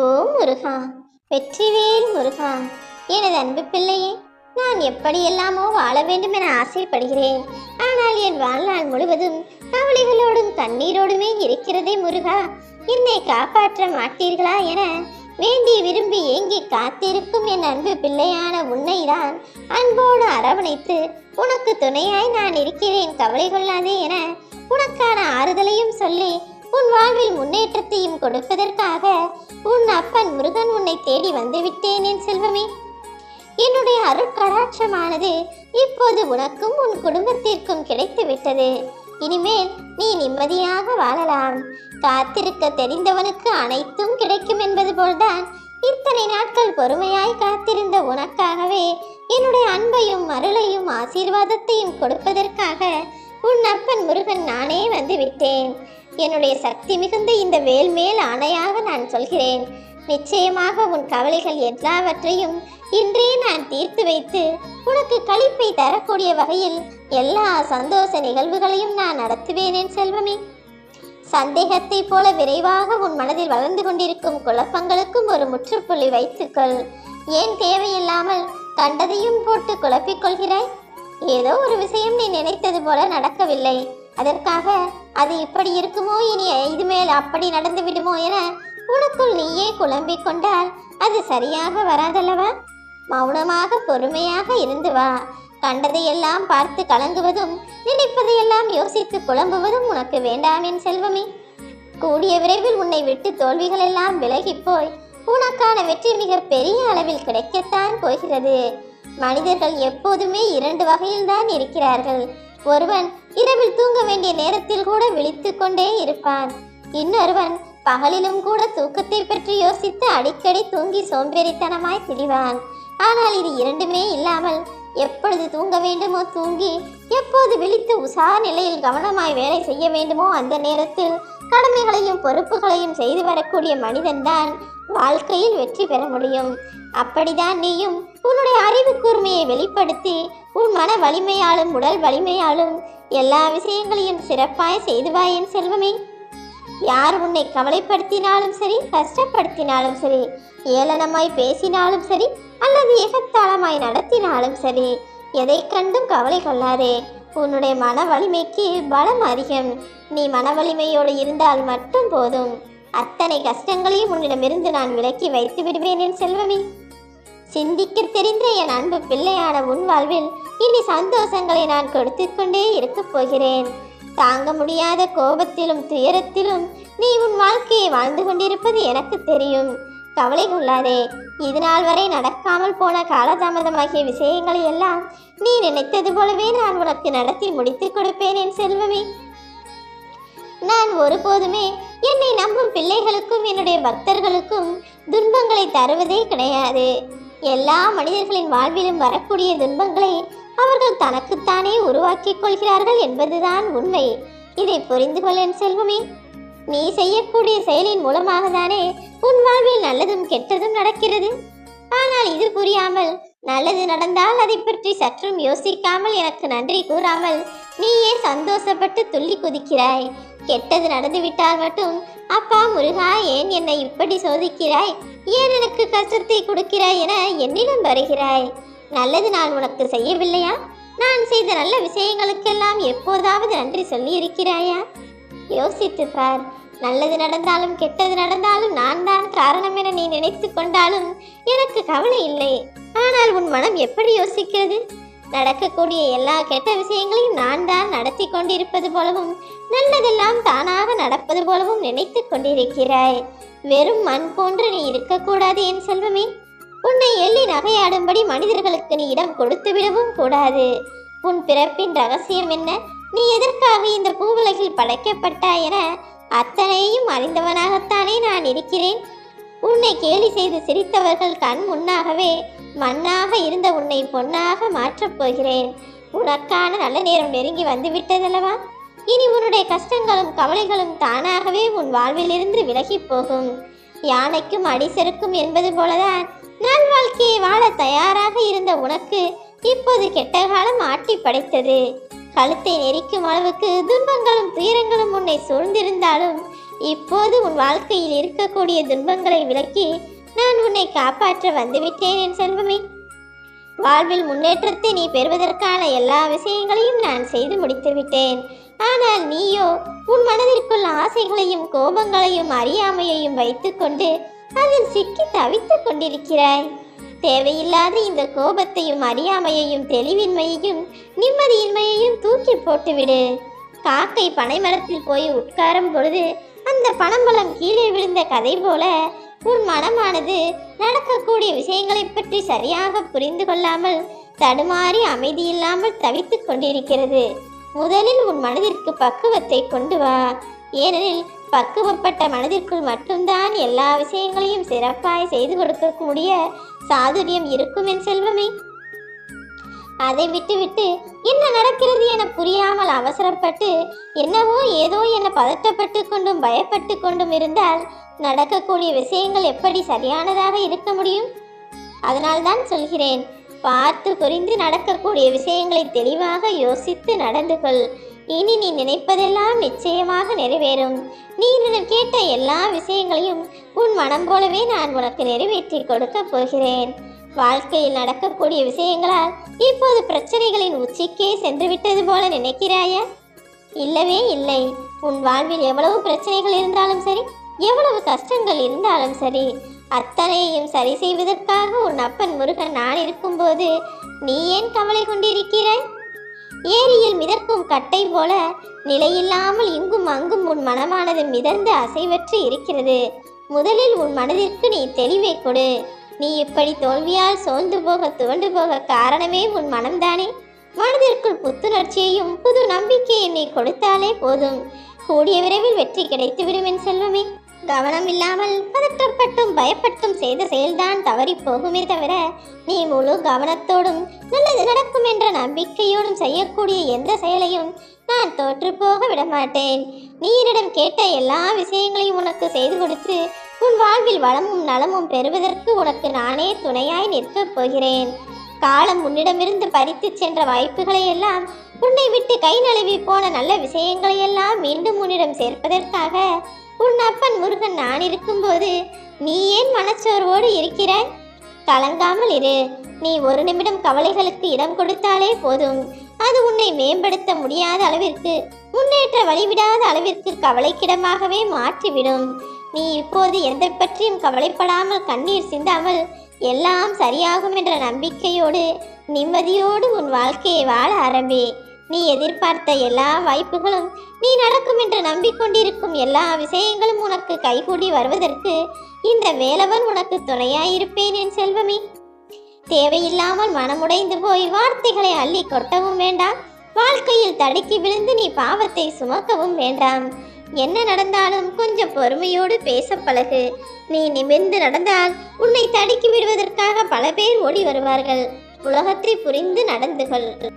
ஓ முருகா வெற்றிவேல் முருகா எனது அன்பு பிள்ளையே நான் எப்படியெல்லாமோ வாழ வேண்டும் என ஆசைப்படுகிறேன். ஆனால் என் வாழ்நாள் முழுவதும் கவலைகளோடும் கண்ணீரோடுமே இருக்கிறதே முருகா. என்னை காப்பாற்ற மாட்டீர்களா என வேண்டி விரும்பி ஏங்கி காத்திருக்கும் என் அன்பு பிள்ளையான உன்னை தான் அன்போடு அரவணைத்து உனக்கு துணையாய் நான் இருக்கிறேன். கவலை கொள்ளாதே என உனக்கான ஆறுதலையும் சொல்லி உன் வாழ்வில் முன்னேற்றத்தையும் கொடுப்பதற்காக உன் அப்பன் முருகன் உன்னை தேடி வந்து விட்டேன் என் செல்வமே. என்னுடைய அருட்கடாட்சமானது இப்போது உனக்கும் உன் குடும்பத்திற்கும் கிடைத்து விட்டது இனிமேல் நீ நிம்மதியாக வாழலாம். காத்திருக்க தெரிந்தவனுக்கு அனைத்தும் கிடைக்கும் என்பது போல்தான் இத்தனை நாட்கள் பொறுமையாய் காத்திருந்த உனக்காகவே என்னுடைய அன்பையும் அருளையும் ஆசீர்வாதத்தையும் கொடுப்பதற்காக உன் அப்பன் முருகன் நானே வந்து விட்டேன் என்னுடைய சக்தி மிகுந்த இந்த வேல் மேல் ஆணையாக நான் சொல்கிறேன். நிச்சயமாக உன் கவலைகள் எல்லாவற்றையும் இன்றே நான் தீர்த்து வைத்து உனக்கு களிப்பை தரக்கூடிய வகையில் எல்லா சந்தோஷ நிகழ்வுகளையும் நான் நடத்துவேனேன் செல்வமே. சந்தேகத்தைப் போல விரைவாக உன் மனதில் வளர்ந்து கொண்டிருக்கும் குழப்பங்களுக்கும் ஒரு முற்றுப்புள்ளி வைத்துக்கொள். ஏன் தேவையில்லாமல் கண்டதையும் போட்டு குழப்பிக் கொள்கிறாய்? ஏதோ ஒரு விஷயம் நீ நினைத்தது போல நடக்கவில்லை. அதற்காக அது இப்படி இருக்குமோ இனி இது மேல் அப்படி நடந்து விடுமோ என உனக்குள் நீயே குழம்பிக் கொண்டால் அது சரியாக வராதல்லவா? மௌனமாக பொறுமையாக இருந்து வா. கண்டதையெல்லாம் பார்த்து கலங்குவதும் நினைப்பதையெல்லாம் யோசித்து குழம்புவதும் உனக்கு வேண்டாம் என் செல்வமே. கூடிய விரைவில் உன்னை விட்டு தோல்விகள் எல்லாம் விலகிப் போய் உனக்கான வெற்றி மிக பெரிய அளவில் கிடைக்கத்தான் போகிறது. மனிதர்கள் எப்போதுமே இரண்டு வகையில்தான் இருக்கிறார்கள். ஒருவன் இரவில் தூங்க வேண்டிய நேரத்தில் கூட விழித்து கொண்டே இருப்பான். இன்னொருவன் பகலிலும் கூட தூக்கத்தை பற்றி யோசித்து அடிக்கடி தூங்கி சோம்பேறித்தனமாய் திரிவான். ஆனால் இது இரண்டுமே இல்லாமல் எப்பொழுது தூங்க வேண்டுமோ தூங்கி எப்போது விழித்து உஷார் நிலையில் கவனமாய் வேலை செய்ய வேண்டுமோ அந்த நேரத்தில் கடமைகளையும் பொறுப்புகளையும் செய்து வரக்கூடிய மனிதன்தான் வாழ்க்கையில் வெற்றி பெற முடியும். அப்படிதான் நீயும் உன்னுடைய அறிவு கூர்மையை வெளிப்படுத்தி உன் மன வலிமையாலும் உடல் வலிமையாலும் எல்லா விஷயங்களையும் சிறப்பாய் செய்துவாய் என் செல்வமே. யார் உன்னை கவலைப்படுத்தினாலும் சரி கஷ்டப்படுத்தினாலும் சரி ஏளனமாய் பேசினாலும் சரி அல்லது ஏகத்தாளமாய் நடத்தினாலும் சரி எதை கண்டும் கவலை கொள்ளாதே. உன்னுடைய மன வலிமைக்கு பலம் அதிகம். நீ மன வலிமையோடு இருந்தால் மட்டும் போதும். அத்தனை கஷ்டங்களையும் உன்னிடமிருந்து நான் விலக்கி வைத்து விடுவேன் என் செல்வமே. சிந்திக்க தெரிந்த என் அன்பு பிள்ளையான உன் வாழ்வில் இனி சந்தோஷங்களை நான் கொடுத்து கொண்டே இருக்கப் போகிறேன். தாங்க முடியாத கோபத்திலும் துயரத்திலும் நீ உன் வாழ்க்கையை வாழ்ந்து கொண்டிருப்பது எனக்கு தெரியும். கவலை கொள்ளாதே. இது நாள் வரை நடக்காமல் போன காலதாமதமாகிய விஷயங்களை எல்லாம் நீ நினைத்தது போலவே நான் உனக்கு நடத்தி முடித்துக் கொடுப்பேன் என் செல்வமே. நான் ஒருபோதுமே என்னை நம்பும் பிள்ளைகளுக்கும் என்னுடைய பக்தர்களுக்கும் துன்பங்களை தருவதே கிடையாது. எல்லா மனிதர்களின் வாழ்விலும் வரக்கூடிய துன்பங்களை அவர்கள் தனக்குத்தானே உருவாக்கிக் கொள்கிறார்கள் என்பதுதான் உண்மை. இதை புரிந்து கொள் என் செல்வமே. நீ செய்யக்கூடிய செயலின் மூலமாக தானே உன் வாழ்வில் நல்லதும் கெட்டதும் நடக்கிறது. ஆனால் இது புரியாமல் நல்லது நடந்தால் அதை பற்றி சற்றும் யோசிக்காமல் எனக்கு நன்றி கூறாமல் நீயே சந்தோஷப்பட்டு துள்ளி குதிக்கிறாய். கெட்டது நடந்து விட்டால் மட்டும் அப்பா முருகா ஏன் என்னை இப்படி சோதிக்கிறாய்? ஏன் எனக்கு கஷ்டத்தை கொடுக்கிறாய் என என்னிடம் வருகிறாய். நல்லது நான் உனக்கு செய்யவில்லையா? நான் செய்த நல்ல விஷயங்களுக்கெல்லாம் எப்போதாவது நன்றி சொல்லி இருக்கிறாயா யோசித்து பார். நல்லது நடந்தாலும் கெட்டது நடந்தாலும் நான் தான் காரணம் என நீ நினைத்து கொண்டாலும் எனக்கு கவலை இல்லை. ஆனால் உன் மனம் எப்படி யோசிக்கிறது? நடக்கக்கூடிய எல்லா கெட்ட விஷயங்களையும் நான் தான் நடத்தி கொண்டிருப்பது போலவும் நல்லதெல்லாம் தானாக நடப்பது போலவும் நினைத்து கொண்டிருக்கிறாய். வெறும் மண் போன்று நீ இருக்கக்கூடாது என் செல்வமே. உன்னை எள்ளி நகையாடும்படி மனிதர்களுக்கு நீ இடம் கொடுத்து விடவும் கூடாது. உன் பிறப்பின் ரகசியம் என்ன? நீ எதற்காக இந்த பூவுலகில் படைக்கப்பட்டாய் என அத்தனையும் அறிந்தவனாகத்தானே நான் இருக்கிறேன். உன்னை கேலி செய்து சிரித்தவர்கள் கண் முன்னாகவே மண்ணாக இருந்த உன்னை பொன்னாக மாற்றப் போகிறேன். உனக்கான நல்ல நேரம் நெருங்கி வந்து விட்டதல்லவா இனி உன்னுடைய கஷ்டங்களும் கவலைகளும் தானாகவே உன் வாழ்விலிருந்து விலகிப் போகும். யானைக்கும் அடி செருக்கும் என்பது போலதான் நான் வாழ்க்கையை வாழ தயாராக இருந்த உனக்கு இப்போது கெட்ட காலம் ஆட்டி படைத்தது. கழுத்தை நெரிக்கும் அளவுக்கு துன்பங்களும் துயரங்களும் உன்னை சூழ்ந்திருந்தாலும் இப்போது உன் வாழ்க்கையில் இருக்கக்கூடிய துன்பங்களை விலக்கி நான் உன்னை காப்பாற்ற வந்துவிட்டேன் என் செல்வமே. வாழ்வில் முன்னேற்றத்தை நீ பெறுவதற்கான எல்லா விஷயங்களையும் நான் செய்து முடித்து விட்டேன் ஆனால் நீயோ உன் மனதிற்குள் ஆசைகளையும் கோபங்களையும் அறியாமையையும் வைத்துக்கொண்டு அதில் சிக்கி தவித்துக் கொண்டிருக்கிறாய். தேவையில்லாத இந்த கோபத்தையும் அறியாமையையும் தெளிவின்மையையும் நிம்மதியின்மையையும் தூக்கி போட்டுவிடு. காக்கை பனைமரத்தில் போய் உட்காரும் பொழுது அந்த பனம்பழம் கீழே விழுந்த கதை போல உன் மனமானது நடக்கக்கூடிய விஷயங்களை பற்றி சரியாக புரிந்து கொள்ளாமல் தடுமாறி அமைதியில்லாமல் தவித்துக் கொண்டிருக்கிறது. முதலில் உன் மனதிற்கு பக்குவத்தை கொண்டு வா. ஏனெனில் பக்குவப்பட்ட மனதிற்குள் மட்டும்தான் எல்லா விஷயங்களையும் சிறப்பாய் செய்து கொடுக்கக்கூடிய சாதுரியம் இருக்கும் என் செல்வமே. அதை விட்டுவிட்டு என்ன நடக்கிறது என புரியாமல் அவசரப்பட்டு என்னவோ ஏதோ என பதட்டப்பட்டு கொண்டும் பயப்பட்டு கொண்டும் இருந்தால் நடக்கக்கூடிய விஷயங்கள் எப்படி சரியானதாக இருக்க முடியும்? அதனால்தான் சொல்கிறேன் பார்த்து புரிந்து நடக்கக்கூடிய விஷயங்களை தெளிவாக யோசித்து நடந்து கொள். இனி நீ நினைப்பதெல்லாம் நிச்சயமாக நிறைவேறும். நீ என்னிடம் கேட்ட எல்லா விஷயங்களையும் உன் மனம் போலவே நான் உனக்கு நிறைவேற்றி கொடுக்கப் போகிறேன். வாழ்க்கையில் நடக்கக்கூடிய விஷயங்களால் இப்போது பிரச்சனைகளின் உச்சிக்கே சென்றுவிட்டது போல நினைக்கிறாயா? இல்லவே இல்லை. உன் வாழ்வில் எவ்வளவு பிரச்சனைகள் இருந்தாலும் சரி எவ்வளவு கஷ்டங்கள் இருந்தாலும் சரி அத்தனையும் சரி செய்வதற்காக உன் அப்பன் முருகன் நான் இருக்கும்போது நீ ஏன் கவலை கொண்டிருக்கிறாய்? ஏரியில் மிதக்கும் கட்டை போல நிலையில்லாமல் இங்கும் அங்கும் உன் மனமானது மிதந்து அசைவற்று இருக்கிறது. முதலில் உன் மனதிற்கு நீ தெளிவை கொடு. நீ இப்படி தோல்வியால் சோர்ந்து போக துவண்டு போக காரணமே உன் மனம்தானே? மனதிற்குள் புத்துணர்ச்சியையும் புது நம்பிக்கையை நீ கொடுத்தாலே போதும். கூடிய விரைவில் வெற்றி கிடைத்துவிடும் என் செல்வமே. கவனம் இல்லாமல் பதற்றப்பட்டும் பயப்பட்டும் செய்த செயல்தான் தவறி போகுமே தவிர நீ முழு கவனத்தோடும் நல்லது நடக்கும் என்ற நம்பிக்கையோடும் செய்யக்கூடிய எந்த செயலையும் நான் தோற்று போக விடமாட்டேன். நீரிடம் கேட்ட எல்லா விஷயங்களையும் உனக்கு செய்து கொடுத்து உன் வாழ்வில் வளமும் நலமும் பெறுவதற்கு உனக்கு நானே துணையாய் நிற்கப் போகிறேன். காலம் உன்னிடமிருந்து பறித்துச் சென்ற வாய்ப்புகளை எல்லாம் உன்னை விட்டு கை நழுவி போன நல்ல விஷயங்களை எல்லாம் மீண்டும் உன்னிடம் சேர்ப்பதற்காக உன் அப்பன் முருகன் நான் இருக்கும்போது நீ ஏன் மனச்சோர்வோடு இருக்கிறாய்? கலங்காமல் இரு. நீ ஒரு நிமிடம் கவலைகளுக்கு இடம் கொடுத்தாலே போதும். அது உன்னை மேம்படுத்த முடியாத அளவிற்கு முன்னேற்ற வழிவிடாத அளவிற்கு கவலைக்கிடமாகவே மாற்றிவிடும். நீ இப்போது எதை பற்றியும் கவலைப்படாமல் கண்ணீர் சிந்தாமல் எல்லாம் சரியாகும் என்ற நம்பிக்கையோடு நிம்மதியோடு உன் வாழ்க்கையை வாழ ஆரம்பி. நீ எதிர்பார்த்த எல்லா வாய்ப்புகளும் நீ நடக்கும் என்று நம்பிக்கொண்டிருக்கும் எல்லா விஷயங்களும் உனக்கு கைகூடி வருவதற்கு இந்த வேலவன் உனக்கு துணையாயிருப்பேன் என் செல்வமே. தேவையில்லாமல் மனமுடைந்து போய் வார்த்தைகளை அள்ளி கொட்டவும் வேண்டாம். வாழ்க்கையில் தடுக்கி விழுந்து நீ பாவத்தை சுமக்கவும் வேண்டாம். என்ன நடந்தாலும் கொஞ்சம் பொறுமையோடு பேச பழகு. நீ நிமிர்ந்து நடந்தால் உன்னை தடுக்கி விடுவதற்காக பல பேர் ஓடி வருவார்கள். உலகத்தை புரிந்து நடந்து கொள்